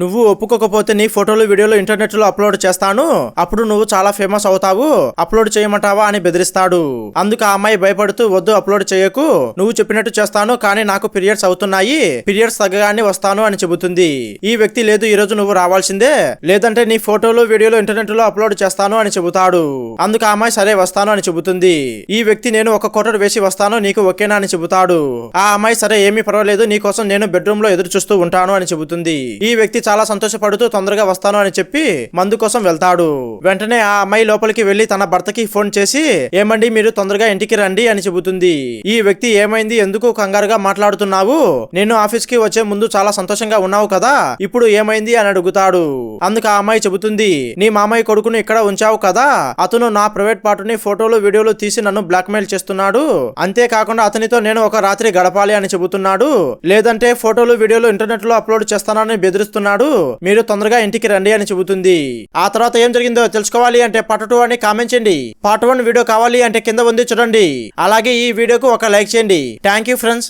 నువ్వు ఒప్పుకోకపోతే నీ ఫోటోలు వీడియోలు ఇంటర్నెట్లో అప్లోడ్ చేస్తాను. అప్పుడు నువ్వు చాలా ఫేమస్ అవుతావు. అప్లోడ్ చేయమంటావా అని బెదిరిస్తాడు. అందుకు ఆ అమ్మాయి భయపడుతూ వద్దు అప్లోడ్ చేయకు. నువ్వు చెప్పినట్టు చేస్తాను కానీ నాకు పీరియడ్స్ అవుతున్నాయి. పీరియడ్స్ తగ్గగానే వస్తాను అని చెబుతుంది. ఈ వ్యక్తి లేదు ఈ రోజు నువ్వు రావాల్సిందే. లేదంటే నీ ఫోటోలు వీడియోలు ఇంటర్నెట్లో అప్లోడ్ చేస్తాను అని చెబుతాడు. అందుకు ఆ అమ్మాయి సరే వస్తాను అని చెబుతుంది. ఈ వ్యక్తి నేను ఒక కోటర్ వేసి వస్తాను నీకు ఓకేనా అని చెబుతాడు. ఆ అమ్మాయి సరే ఏమీ పర్వాలేదు. నీ కోసం నేను బెడ్రూమ్లో ఎదురు చూస్తూ ఉంటాను అని చెబుతుంది. ఈ వ్యక్తి చాలా సంతోషపడుతూ తొందరగా వస్తాను అని చెప్పి మందు కోసం వెళ్తాడు. వెంటనే ఆ అమ్మాయి లోపలికి వెళ్ళి తన భర్తకి ఫోన్ చేసి ఏమండి మీరు తొందరగా ఇంటికి రండి అని చెబుతుంది. ఈ వ్యక్తి ఏమైంది? ఎందుకు కంగారుగా మాట్లాడుతున్నావు? నేను ఆఫీస్కి వచ్చే ముందు చాలా సంతోషంగా ఉన్నావు కదా ఇప్పుడు ఏమైంది? అని అడుగుతాడు. అందుకు ఆ అమ్మాయి చెబుతుంది నీ మామయ్య కొడుకుని ఇక్కడ ఉంచావు కదా అతను నా ప్రైవేట్ పార్టుని ఫోటోలు వీడియోలు తీసి నన్ను బ్లాక్మెయిల్ చేస్తున్నాడు. అంతేకాకుండా అతనితో నేను ఒక రాత్రి గడపాలి అని చెబుతున్నాడు. లేదంటే ఫోటోలు వీడియోలు ఇంటర్నెట్లో అప్లోడ్ చేస్తానని బెదిరిస్తున్నాడు. మీరు తొందరగా ఇంటికి రండి అని చెబుతుంది. ఆ తర్వాత ఏం జరిగిందో తెలుసుకోవాలి అంటే పార్ట్ టూ అని కామెంట్ చేయండి. పార్ట్ వన్ వీడియో కావాలి అంటే కింద ఉంది చూడండి. అలాగే ఈ వీడియోకు ఒక లైక్ చేయండి. Thank you friends.